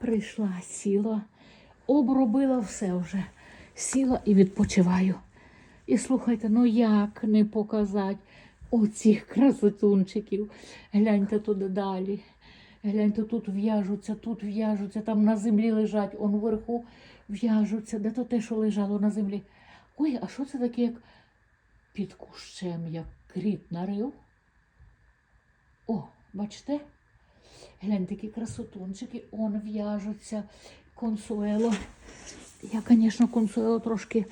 Прийшла, сіла, обробила все вже. Сіла і відпочиваю. І слухайте, ну як не показати оцих красотунчиків. Гляньте туди далі. Гляньте, тут в'яжуться, тут в'яжуться, там на землі лежать, он вверху в'яжуться. Де то те, що лежало на землі? Ой, а що це таке, як під кущем, як кріт нарив? О, бачите? Гляньте, які красотунчики, он в'яжуться. Консуело. Я, звісно, консуело трошки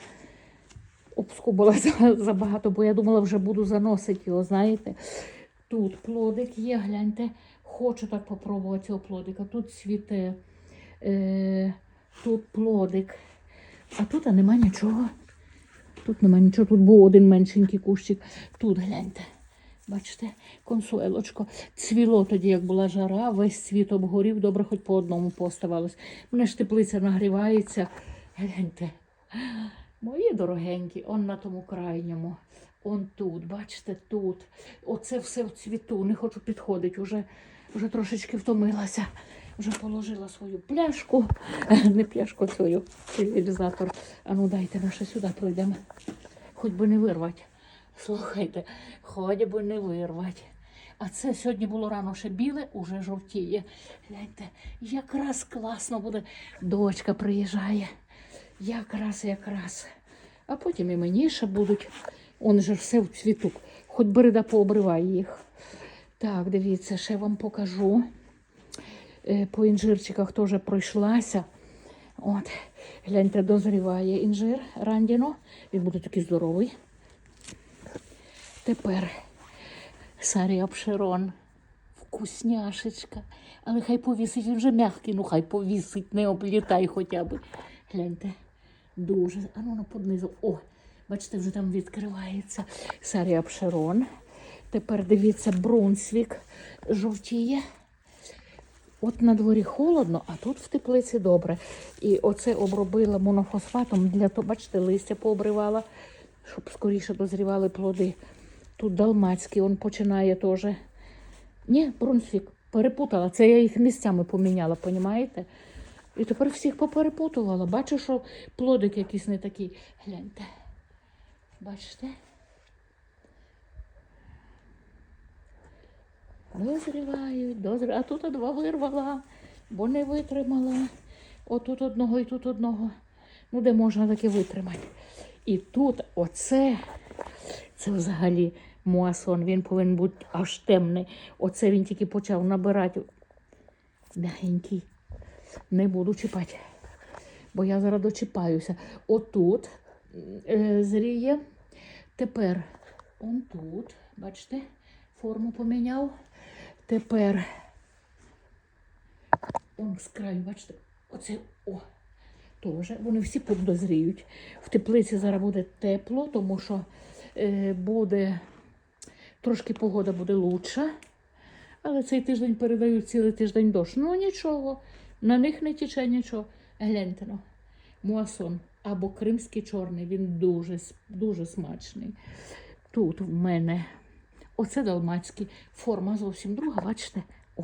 обскубила забагато, бо я думала, вже буду заносити його, знаєте. Тут плодик є, гляньте, хочу так попробувати цього плодика. Тут цвіте, е, тут плодик. А тут а нема нічого. Тут нема нічого, тут був один меншенький кущик. Тут гляньте. Бачите, консуелочко. Цвіло тоді, як була жара, весь цвіт обгорів, добре, хоч по одному поставалось. Мене ж теплиця нагрівається. Гляньте. Мої дорогенькі, он на тому крайньому. Он тут, бачите, тут. Оце все в цвіту. Не хочу підходити. Уже, вже трошечки втомилася. Вже положила свою пляшку. Не пляшку, свою цивілізатор. А ну дайте наше сюди пройдемо. Хоч би не вирвати. Слухайте, хоч би не вирвати. А це сьогодні було рано ще біле, уже жовтіє. Гляньте, якраз класно буде. Дочка приїжджає. Якраз, якраз. А потім і мені ще будуть. Он же все в цвіту. Хоч береда пообривай їх. Так, дивіться, ще вам покажу. Е, По інжирчиках теж пройшлася. От, гляньте, дозріває інжир рандіно. Він буде такий здоровий. Тепер Сарі Обширон. Вкусняшечка. Але хай повісить, він вже м'який, ну хай повісить, не облітай хоча б. Гляньте, дуже. А ну, поднизу. О, бачите, вже там відкривається Сарі Обширон. Тепер дивіться, Брунсвік жовтіє. От на дворі холодно, а тут в теплиці добре. І оце обробила монофосфатом для того, бачите, листя пообривала, щоб скоріше дозрівали плоди. Тут далмацький, він починає теж. Ні, Брунсвік, перепутала. Це я їх місцями поміняла, понімаєте? І тепер всіх поперепутувала. Бачу, що плодик якийсь не такий. Гляньте. Бачите? Дозрівають, дозрівають. А тут два вирвала, бо не витримала. Отут одного і тут одного. Ну, де можна таке витримати. І тут оце, це взагалі муасон, він повинен бути аж темний. Оце він тільки почав набирати. Мягенький. Не буду чіпати, бо я зараз дочіпаюся. Отут е, зріє. Тепер он тут, бачите, форму поміняв. Тепер он з краю, бачите, оце о. Теж вони всі подозріють. В теплиці зараз буде тепло, тому що е, буде трошки погода буде лучша. Але цей тиждень передають цілий тиждень дощ. Ну нічого, на них не тіче нічого. Гляньте ну, муасон або кримський чорний, він дуже, дуже смачний. Тут в мене оце далмацький, форма зовсім друга, бачите? О.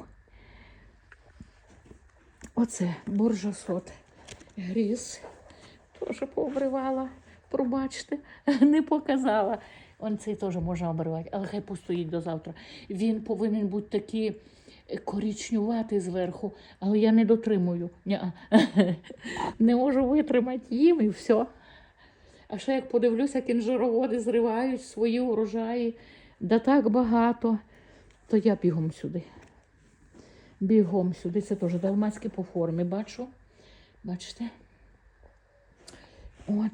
Оце буржасот. Гріз. Теж пообривала. Пробачте, не показала. Он цей теж можна обривати, але хай постоїть до завтра. Він повинен бути такий е, коричнюватий зверху, але я не дотримую. Ня. Не можу витримати їм і все. А ще як подивлюся, як інжироводи зривають свої урожаї, да так багато, то я бігом сюди. Бігом сюди. Це теж далмацьке по формі, бачу. Бачите? От.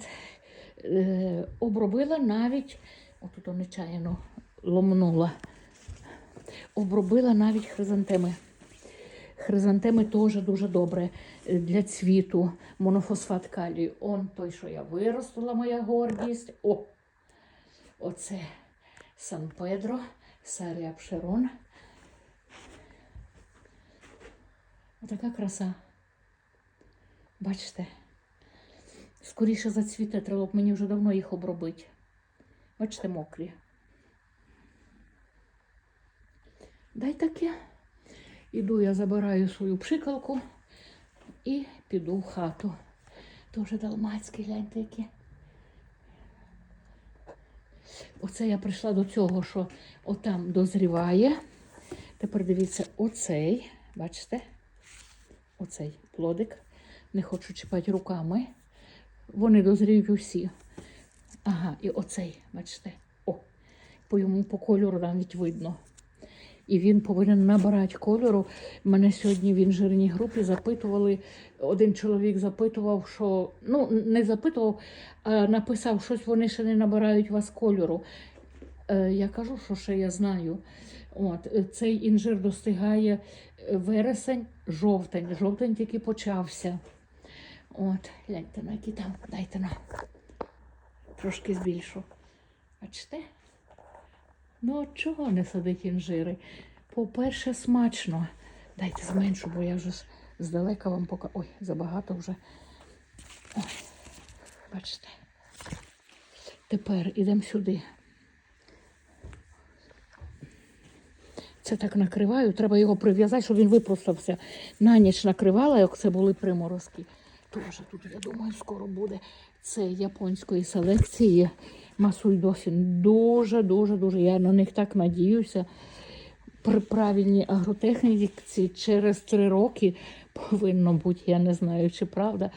Е, обробила навіть, отут нечаянно ломнула. Обробила навіть хризантеми. Хризантеми теж дуже добре для цвіту. Монофосфат калію. Он той, що я виростила, моя гордість. О! Оце Сан Педро, Сарія Пшерон. Отака краса. Бачите? Скоріше зацвіте, треба б мені вже давно їх обробити. Бачите, мокрі. Дай таке. Іду, я забираю свою пшикалку. І піду в хату. Дуже далмацький, гляньте які. Оце я прийшла до цього, що отам дозріває. Тепер дивіться, оцей, бачите? Оцей плодик. Не хочу чіпати руками. Вони дозріють усі. Ага, і оцей, бачите? О, по йому по кольору навіть видно. І він повинен набирати кольору. Мене сьогодні в інжирній групі запитували. Один чоловік запитував, що ну не запитував, а написав, щось вони ще не набирають вас кольору. Е, я кажу, що ще я знаю. От, цей інжир достигає е, вересень, жовтень. Жовтень тільки почався. От, гляньте, на які там, дайте на. Трошки збільшу. Бачите? Ну, от чого не садить інжири? По-перше, смачно. Дайте зменшу, бо я вже здалека вам пока. Ой, забагато вже. Ой, бачите. Тепер ідемо сюди. Це так накриваю, треба його прив'язати, щоб він випростався. На ніч накривала, як це були приморозки. Тоже тут, я думаю, скоро буде. Це японської селекції Масуй Дофін. Дуже, дуже, дуже. Я на них так надіюся. При правильній агротехніці через три роки повинно бути, я не знаю, чи правда,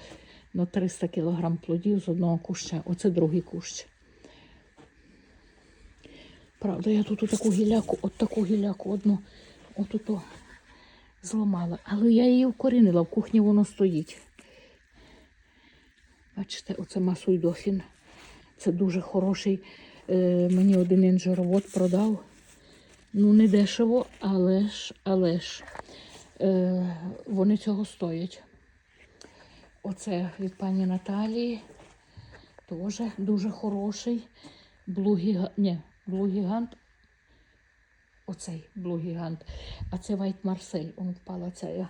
ну 300 кг плодів з одного куща. Оце другий кущ. Правда, я тут таку гіляку, от таку гіляку одну, от зламала. Але я її вкорінила, в кухні воно стоїть. Бачите, оце масуй дофін. Це дуже хороший. Е, мені один інжировод продав. Ну, не дешево, але ж, але ж е, вони цього стоять. Оце від пані Наталії. Теж дуже хороший. Блу-гігант. Ні, блу-гігант. Оцей блу-гігант. А це Вайт Марсель. Он впала ця.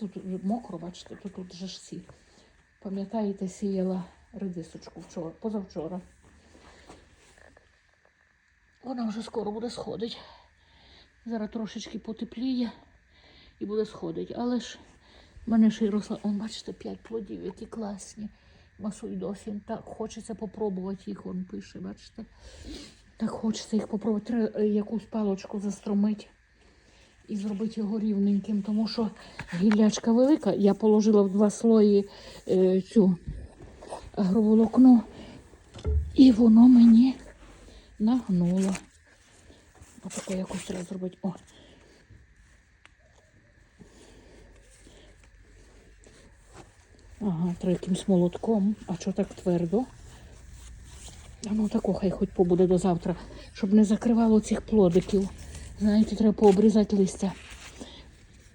Тут мокро, бачите, тут, тут же ж сі. Пам'ятаєте, сіяла редисочку вчора, позавчора. Вона вже скоро буде сходить. Зараз трошечки потепліє і буде сходить. Але ж в мене ще й росла. Он, бачите, п'ять плодів, які класні. Масуй дофін. Так, хочеться попробувати їх, он пише, бачите. Так хочеться їх попробувати. Треба е, якусь палочку застромити і зробити його рівненьким, тому що гіллячка велика. Я положила в два слої е, цю агроволокно, і воно мені нагнуло. Отако якось треба зробити. О. Ага, якимсь молотком. А що так твердо? А ну тако хай хоч побуде до завтра, щоб не закривало цих плодиків. Знаєте, треба пообрізати листя.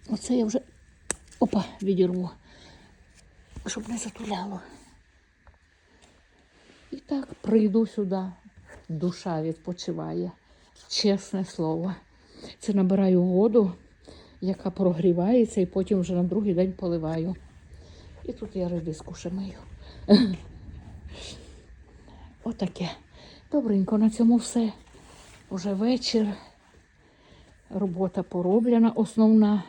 Оце я вже опа, відірву, щоб не затуляло. І так прийду сюди. Душа відпочиває. Чесне слово. Це набираю воду, яка прогрівається, і потім вже на другий день поливаю. І тут я редиску мию. Отаке. Добренько, на цьому все. Уже вечір. Робота пороблена основна.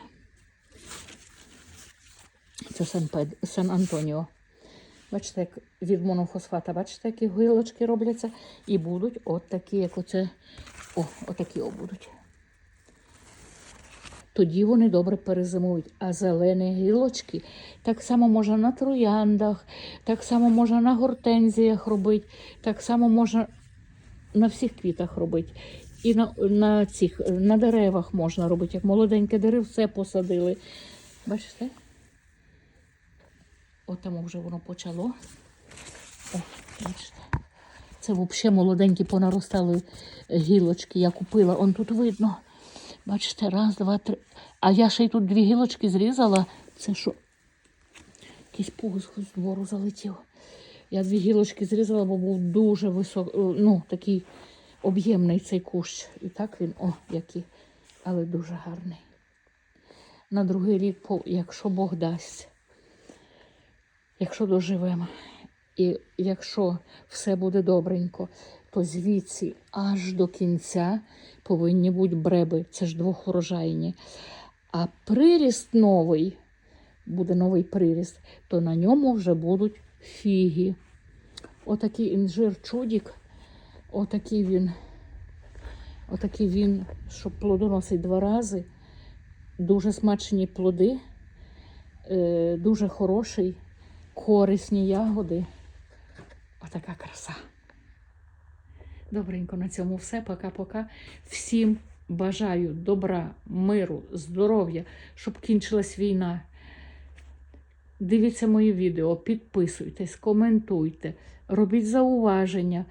Це Сан-Пед- Сан-Антоніо. Бачите, як від монофосфата, бачите, які гілочки робляться. І будуть от такі, як оце. О, отакі о будуть. Тоді вони добре перезимують. А зелені гілочки так само можна на трояндах, так само можна на гортензіях робити, так само можна на всіх квітах робити. І на, на цих на деревах можна робити. Як молоденьке деревце посадили. Бачите? От там вже воно почало. О, бачите. Це взагалі молоденькі понаростали гілочки. Я купила, он тут видно. Бачите, раз, два, три. А я ще й тут дві гілочки зрізала. Це що? Якийсь пух з двору залетів. Я дві гілочки зрізала, бо був дуже високий, ну, такий об'ємний цей кущ. І так він, о, який, але дуже гарний. На другий рік, якщо Бог дасть, якщо доживемо, і якщо все буде добренько, то звідси аж до кінця повинні бути бреби. Це ж двохурожайні. А приріст новий буде новий приріст, то на ньому вже будуть фіги. Отакий інжир чудік, отакий він, отакий він, що плодоносить два рази. Дуже смачні плоди, е, дуже хороший, корисні ягоди. Отака краса. Добренько на цьому все. Пока-пока. Всім бажаю добра, миру, здоров'я, щоб кінчилась війна. Дивіться мої відео, підписуйтесь, коментуйте, робіть зауваження,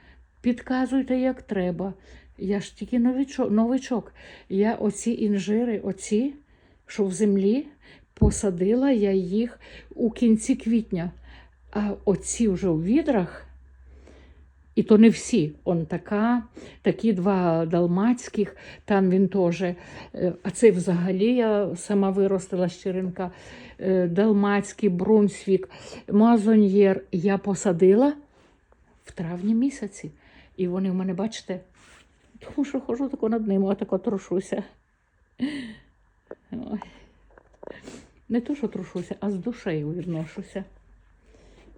підказуйте, як треба. Я ж тільки новичок. новичок. Я оці інжири, оці, що в землі, посадила я їх у кінці квітня. А оці вже у відрах. І то не всі. Он така, такі два далмацьких, там він теж. е, А це взагалі я сама виростила з черенка. е, Далмацький, Брунсвік, Мазоньєр я посадила в травні місяці. І вони в мене, бачите, тому що хожу тако над ними, отако трошуся. Ой. Не то, що трошуся, а з душею відношуся.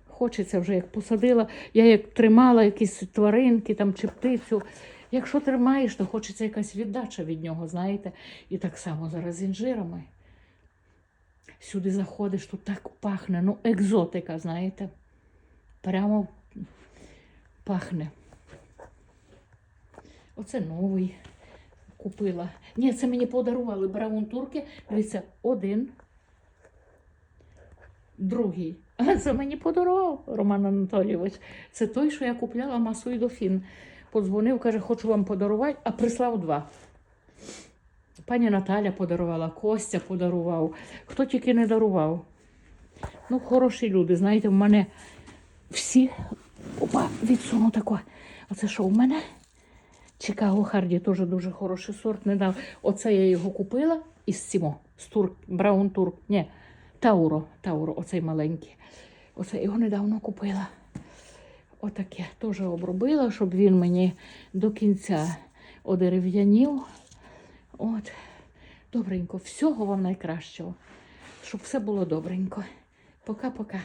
Хочеться вже як посадила. Я як тримала якісь тваринки там чи птицю. Якщо тримаєш, то хочеться якась віддача від нього, знаєте. І так само зараз з інжирами. Сюди заходиш, тут так пахне, ну, екзотика, знаєте. Прямо пахне. Оце новий купила. Ні, це мені подарували браун турки. Дивіться, один, другий. А це мені подарував Роман Анатолійович. Це той, що я купляла масу і дофін. Подзвонив, каже, хочу вам подарувати, а прислав два. Пані Наталя подарувала, Костя подарував. Хто тільки не дарував. Ну, хороші люди, знаєте, в мене всі. Опа, відсуну тако. Оце що в мене? Чикаго Харді теж дуже хороший сорт. Не дав. Оце я його купила із Сімо. З Тур... Браун Турк. Ні, Тауро. Тауро, оцей маленький. Оце його недавно купила. Отаке теж обробила, щоб він мені до кінця одерев'янів. От. Добренько. Всього вам найкращого. Щоб все було добренько. Пока-пока.